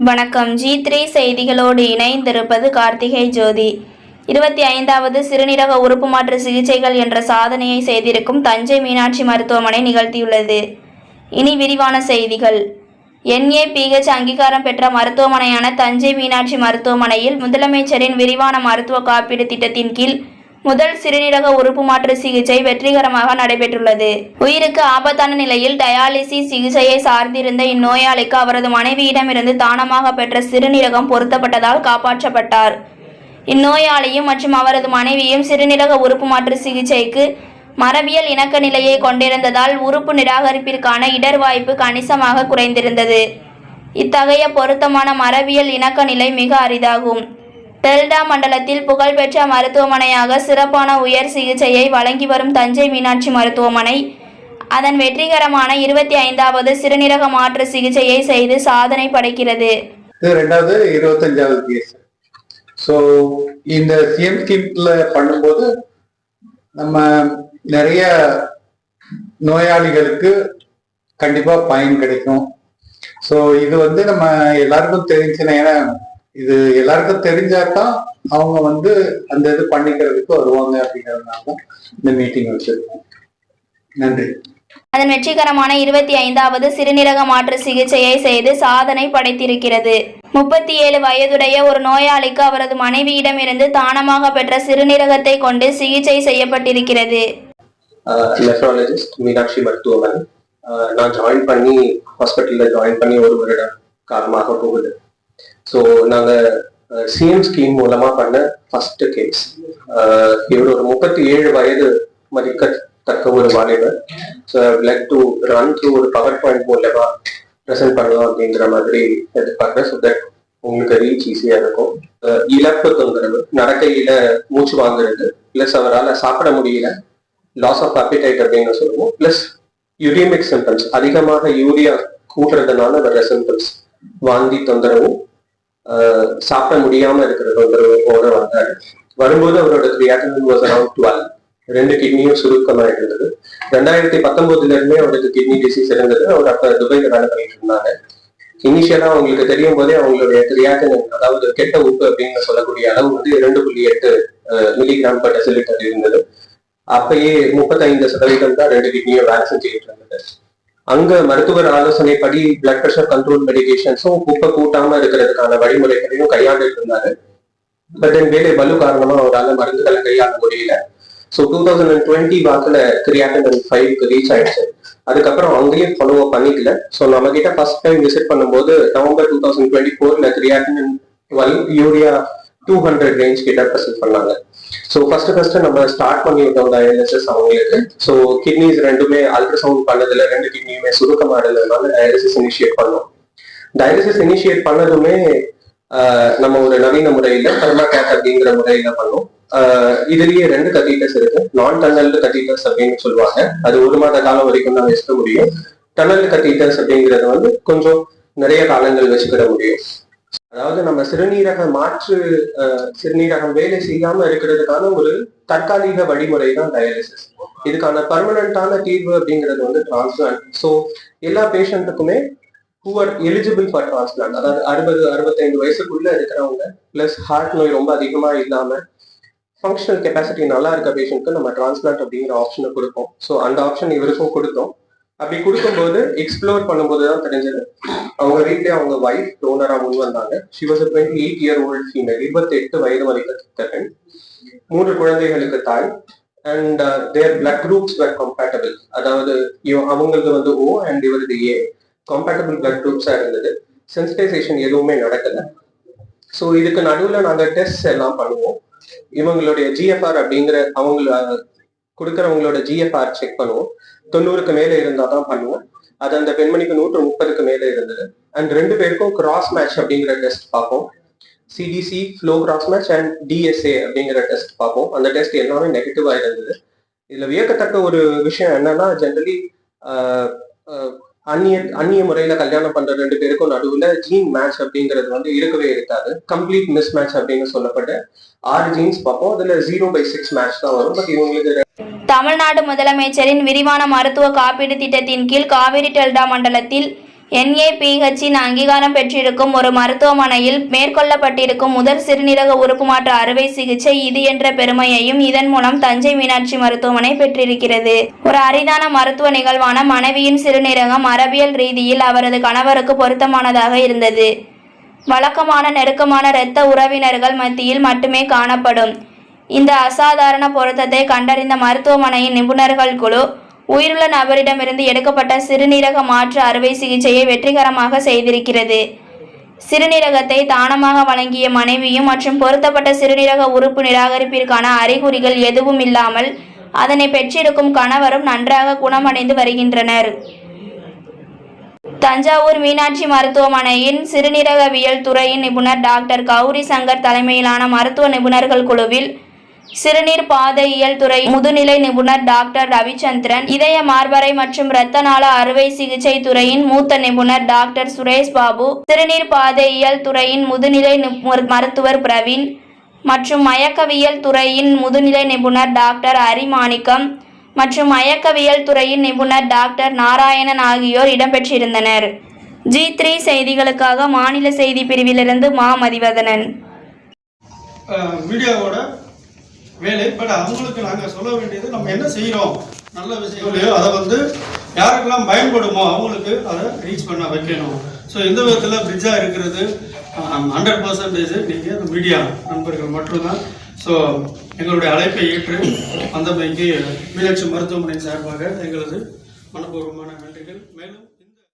வணக்கம். G three செய்திகளோடு இணைந்திருப்பது கார்த்திகை ஜோதி. இருபத்தி ஐந்தாவது சிறுநீரக உறுப்பு மாற்று சிகிச்சைகள் என்ற சாதனையை செய்திருக்கும் தஞ்சை மீனாட்சி மருத்துவமனை நிகழ்த்தியுள்ளது. இனி விரிவான செய்திகள். என்ஏபிஹெச் அங்கீகாரம் பெற்ற மருத்துவமனையான தஞ்சை மீனாட்சி மருத்துவமனையில் முதலமைச்சரின் விரிவான மருத்துவ காப்பீடு திட்டத்தின் கீழ் முதல் சிறுநீரக உறுப்பு மாற்று சிகிச்சை வெற்றிகரமாக நடைபெற்றுள்ளது. உயிருக்கு ஆபத்தான நிலையில் டயாலிசிஸ் சிகிச்சையை சார்ந்திருந்த இந்நோயாளிக்கு அவரது மனைவியிடமிருந்து தானமாக பெற்ற சிறுநீரகம் பொருத்தப்பட்டதால் காப்பாற்றப்பட்டார். இந்நோயாளியும் மற்றும் அவரது மனைவியும் சிறுநீரக உறுப்பு மாற்று சிகிச்சைக்கு மரபியல் இணக்க நிலையை கொண்டிருந்ததால் உறுப்பு நிராகரிப்பிற்கான இடர் வாய்ப்பு கணிசமாக குறைந்திருந்தது. இத்தகைய பொருத்தமான மரபியல் இணக்க நிலை மிக அரிதாகும். டெல்டா மண்டலத்தில் புகழ்பெற்ற மருத்துவமனையாக சிறப்பான உயர் சிகிச்சையை வழங்கி வரும் தஞ்சை மீனாட்சி மருத்துவமனை. அதன் வெற்றிகரமான இருபத்தி ஐந்தாவது சிறுநீரக மாற்று சிகிச்சையை செய்து சாதனை படைக்கிறது. இது ரெண்டாவது இருபத்தஞ்சாவது கேஸ் ஸோ இந்த சிஎம் ஸ்கீம்ல பண்ணும்போது நம்ம நிறைய நோயாளிகளுக்கு கண்டிப்பா பயன் கிடைக்கும். ஸோ இது வந்து நம்ம எல்லாருக்கும் தெரிஞ்சுனா ஏன்னா இது எல்லாருக்கும் தெரிஞ்சாதான் அவங்க வந்து அந்த இது பண்ணிக்கிறதுக்கு வருவாங்க அப்படிங்கிறதுனால தான் இந்த மீட்டிங் வச்சிருக்கோம். நன்றி. அதன் வெற்றிகரமான இருபத்தி ஐந்தாவது சிறுநீரக மாற்று சிகிச்சையை செய்து சாதனை படைத்திருக்கிறது. முப்பத்தி ஏழு வயதுடைய ஒரு நோயாளிக்கு அவரது மனைவியிடமிருந்து தானமாக பெற்ற சிறுநீரகத்தை கொண்டு சிகிச்சை செய்யப்பட்டிருக்கிறது. நெஃப்ராலஜிஸ்ட் மீனாட்சி மருத்துவமனை. நான் ஜாயின் பண்ணி ஹாஸ்பிட்டலில் ஜாயின் பண்ணி ஒரு வருட காலமாக போகுது. ஸோ நாங்கள் சிஎம் ஸ்கீம் மூலமாக பண்ண ஃபர்ஸ்ட் கேஸ் இவர் ஒரு முப்பத்தி ஏழு வயது மதிக்கத்தக்க ஒரு வாலிபர். So like to run through ஒரு பவர் பாயிண்ட் மூலமா ப்ரெசென்ட் பண்ணலாம் அப்படிங்கிற மாதிரி எதிர்பார்க்குறேன். ஸோ தட் உங்களுக்கு ரீச் ஈஸியாக இருக்கும். இழப்பு தொந்தரவு நடக்கையில மூச்சு வாங்குறது ப்ளஸ் அவரால் சாப்பிட முடியல லாஸ் ஆஃப் அப்பிடைட் அப்படின்னு சொல்லுவோம். பிளஸ் யூரியமிக் சிம்டம்ஸ் அதிகமாக யூரியா கூட்டுறதுனால வர சிம்டம்ஸ் வாந்தி தொந்தரவும் சாப்பிட முடியாம இருக்கிற தொந்தரவோட வந்தாரு. வரும்போது அவரோட கிரியாட்டின் வாஸ் அரௌண்ட் டுவெல் ரெண்டு கிட்னியும் சுருக்கமாக இருந்தது. ரெண்டாயிரத்தி பத்தொன்பதுல இருந்தே அவருக்கு கிட்னி டிசீஸ் இருந்தது. அவர் அப்ப துபாயில வேலை பண்ணிட்டு இருந்தாங்க இனிஷியலா அவங்களுக்கு தெரியும் போதே அவங்களுடைய கிரியாட்டின் அதாவது கெட்ட உப்பு அப்படின்னு சொல்லக்கூடிய அளவு வந்து இரண்டு புள்ளி எட்டு மில்லிகிராம் பர் டெசிலிட்டர் இருந்தது. அப்பயே முப்பத்தைந்து சதவீதம் தான் ரெண்டு கிட்னியும் வேலை செஞ்சுக்கிட்டு இருந்தது. அங்க மருத்துவர் ஆலோசனைப்படி பிளட் பிரஷர் கண்ட்ரோல் மெடிகேஷன்ஸும் குப்பை கூட்டாம இருக்கிறதுக்கான வழிமுறைகளையும் கையாண்டுட்டு இருந்தாரு. பட் தென் வேலை பலு காரணமா அவரால் மருந்துகளை கையாள முடியல. So two thousand and twenty வாக்கில் கிரியாட்டின் ஃபைவ்க்கு ரீச் ஆயிடுச்சு. அதுக்கப்புறம் அங்கேயும் ஃபாலோ பண்ணிக்கல. ஸோ நம்ம கிட்ட ஃபர்ஸ்ட் டைம் விசிட் பண்ணும்போது நவம்பர் டூ தௌசண்ட் டுவெண்ட்டி ஃபோர்ல creatinine twelve urea two hundred range கிட்ட ப்ரெசென்ட் பண்ணாங்க. ஸோ ஃபர்ஸ்ட் ஃபர்ஸ்ட் நம்ம ஸ்டார்ட் பண்ணி விட்டோம் டயாலிசிஸ் அவங்களுக்கு. ஸோ கிட்னிஸ் ரெண்டுமே அல்ட்ராசவுண்ட் பண்ணதுல ரெண்டு கிட்னியுமே சுருக்கமா இருந்ததுனால டயாலிசிஸ் இனிஷியேட் பண்ணோம். டயாலிசிஸ் இனிஷியேட் பண்ணதுமே ஆஹ், நம்ம ஒரு நவீன முறையில தெர்மாகேட் அப்படிங்கிற முறையில பண்ணோம். ஆஹ், இதுலயே ரெண்டு கத்தீட்டர்ஸ் இருக்கு. நான் டன்னல் கத்தீட்டர்ஸ் அப்படின்னு சொல்லுவாங்க. அது ஒரு மாத காலம் வரைக்கும் தான் வச்சுக்க முடியும். டன்னல் கத்தீட்டர்ஸ் அப்படிங்கிறது வந்து கொஞ்சம் நிறைய காலங்கள் வச்சுக்கிட முடியும். அதாவது நம்ம சிறுநீரக மாற்று சிறுநீரகம் வேலை செய்யாம இருக்கிறதுக்கான ஒரு தற்காலிக வழிமுறை தான் டயாலிசிஸ் இதுக்கான பர்மனண்டான தீர்வு அப்படிங்கிறது வந்து டிரான்ஸ்பிளான்ட் ஸோ எல்லா பேஷண்ட்டுக்குமே who are eligible for transplant அதாவது அறுபது அறுபத்தைந்து வயசுக்குள்ள இருக்கிறவங்க பிளஸ் ஹார்ட் நோய் ரொம்ப அதிகமா இல்லாம ஃபங்க்ஷனல் கெப்பாசிட்டி நல்லா இருக்க பேஷண்ட்க்கு நம்ம டிரான்ஸ்பிளான்ட் அப்படிங்கிற ஆப்ஷனை கொடுப்போம். ஸோ அந்த ஆப்ஷன் இவருக்கும் கொடுத்தோம். அப்படி கொடுக்கும்போது எக்ஸ்ப்ளோர் பண்ணும்போது தான் தெரிஞ்சது. அவங்க வீட்லயே அவங்க ஒய்ஃப் டோனரா முன் வந்தாங்க. She was twenty eight year old female இருபத்தி எட்டு வயது வரைக்கும் பெண் மூன்று குழந்தைகளுக்கு தாய். And their blood groups were compatible அதாவது அவங்களுக்கு வந்து ஓ அண்ட் இவரது ஏ கம்பேட்டபிள் பிளட் குரூப்ஸா இருந்தது. சென்சிடைசேஷன் எதுவுமே நடக்கல. ஸோ இதுக்கு நடுவில் நாங்கள் டெஸ்ட் எல்லாம் பண்ணுவோம். இவங்களுடைய ஜிஎஃப்ஆர் அப்படிங்கிற அவங்கள கொடுக்குறவங்களோட ஜிஎஃப்ஆர் செக் பண்ணுவோம். தொண்ணூறுக்கு மேலே இருந்தால் தான் பண்ணுவோம். அது அந்த பெண்மணிக்கு நூற்று முப்பதுக்கு மேலே இருந்தது. அண்ட் ரெண்டு பேருக்கும் கிராஸ் மேட்ச் அப்படிங்கிற டெஸ்ட் பார்ப்போம். CDC flow cross match and DSA அப்படிங்கிற டெஸ்ட் பார்ப்போம். அந்த டெஸ்ட் எல்லாமே நெகட்டிவாக இருந்தது. இதில் வியக்கத்தக்க ஒரு விஷயம் என்னன்னா ஜென்ரலி அந்நிய அந்நிய முறையில் கல்யாணம் பண்ற ரெண்டு பேருக்கும் நடுவில் ஜீன் மேட்ச் அப்படிங்கிறது வந்து இருக்கவே இருக்காது. கம்ப்ளீட் மிஸ் மேட்ச் அப்படின்னு சொல்லப்பட்ட ஆறு ஜீன்ஸ் பார்ப்போம். அதில் ஜீரோ பை சிக்ஸ் மேட்ச் தான் வரும். பட் இவங்களுக்கு தமிழ்நாடு முதலமைச்சரின் விரிவான மருத்துவ காப்பீடு திட்டத்தின் கீழ் காவிரி டெல்டா மண்டலத்தில் என்ஏபிஹெச்சின் அங்கீகாரம் பெற்றிருக்கும் ஒரு மருத்துவமனையில் மேற்கொள்ளப்பட்டிருக்கும் முதல் சிறுநீரக உறுப்பு மாற்று அறுவை சிகிச்சை இது என்ற பெருமையையும் இதன் மூலம் தஞ்சை மீனாட்சி மருத்துவமனை பெற்றிருக்கிறது. ஒரு அரிதான மருத்துவ நிகழ்வான மனைவியின் சிறுநீரகம் மரபியல் ரீதியில் அவரது கணவருக்கு பொருத்தமானதாக இருந்தது. வழக்கமான நெருக்கமான இரத்த உறவினர்கள் மத்தியில் மட்டுமே காணப்படும். இந்த அசாதாரண பொருத்தத்தை கண்டறிந்த மருத்துவமனையின் நிபுணர்கள் குழு உயிருள்ள நபரிடமிருந்து எடுக்கப்பட்ட சிறுநீரக மாற்று அறுவை சிகிச்சையை வெற்றிகரமாக செய்திருக்கிறது. சிறுநீரகத்தை தானமாக வழங்கிய மனைவியும் மற்றும் பொருத்தப்பட்ட சிறுநீரக உறுப்பு நிராகரிப்பிற்கான அறிகுறிகள் எதுவும் இல்லாமல் அதனை பெற்றிருக்கும் கணவரும் நன்றாக குணமடைந்து வருகின்றனர். தஞ்சாவூர் மீனாட்சி மருத்துவமனையின் சிறுநீரகவியல் துறையின் நிபுணர் டாக்டர் கௌரி சங்கர் தலைமையிலான மருத்துவ நிபுணர்கள் குழுவில் சிறுநீர் பாதையியல் துறை முதுநிலை நிபுணர் டாக்டர் ரவிச்சந்திரன் இதய மார்பறை மற்றும் இரத்த நாள அறுவை சிகிச்சை துறையின் மூத்த நிபுணர் டாக்டர் சுரேஷ் பாபு சிறுநீர் பாதையியல் துறையின் முதுநிலை மருத்துவர் பிரவீன் மற்றும் மயக்கவியல் துறையின் முதுநிலை நிபுணர் டாக்டர் அரிமாணிக்கம் மற்றும் மயக்கவியல் துறையின் நிபுணர் டாக்டர் நாராயணன் ஆகியோர் இடம்பெற்றிருந்தனர். ஜி த்ரீ செய்திகளுக்காக மாநில செய்தி பிரிவிலிருந்து மா மதிவதனன். வீடியோவோட வேலை பட் அவங்களுக்கு நாங்கள் சொல்ல வேண்டியது நம்ம என்ன செய்கிறோம் நல்ல விஷயம் இல்லையோ அதை வந்து யாருக்கெல்லாம் பயன்படுமோ அவங்களுக்கு அதை ரீச் பண்ண வைக்கணும். ஸோ இந்த விதத்தில் பிரிட்ஜாக இருக்கிறது? ஹண்ட்ரட் பர்சன்டேஜ் நீங்கள் இந்த மீடியா நண்பர்கள் மட்டும்தான். ஸோ எங்களுடைய அழைப்பை ஏற்று வந்தமைக்கு மீனாட்சி மருத்துவமனை சார்பாக எங்களது மனப்பூர்வமான நன்றிகள். மேலும்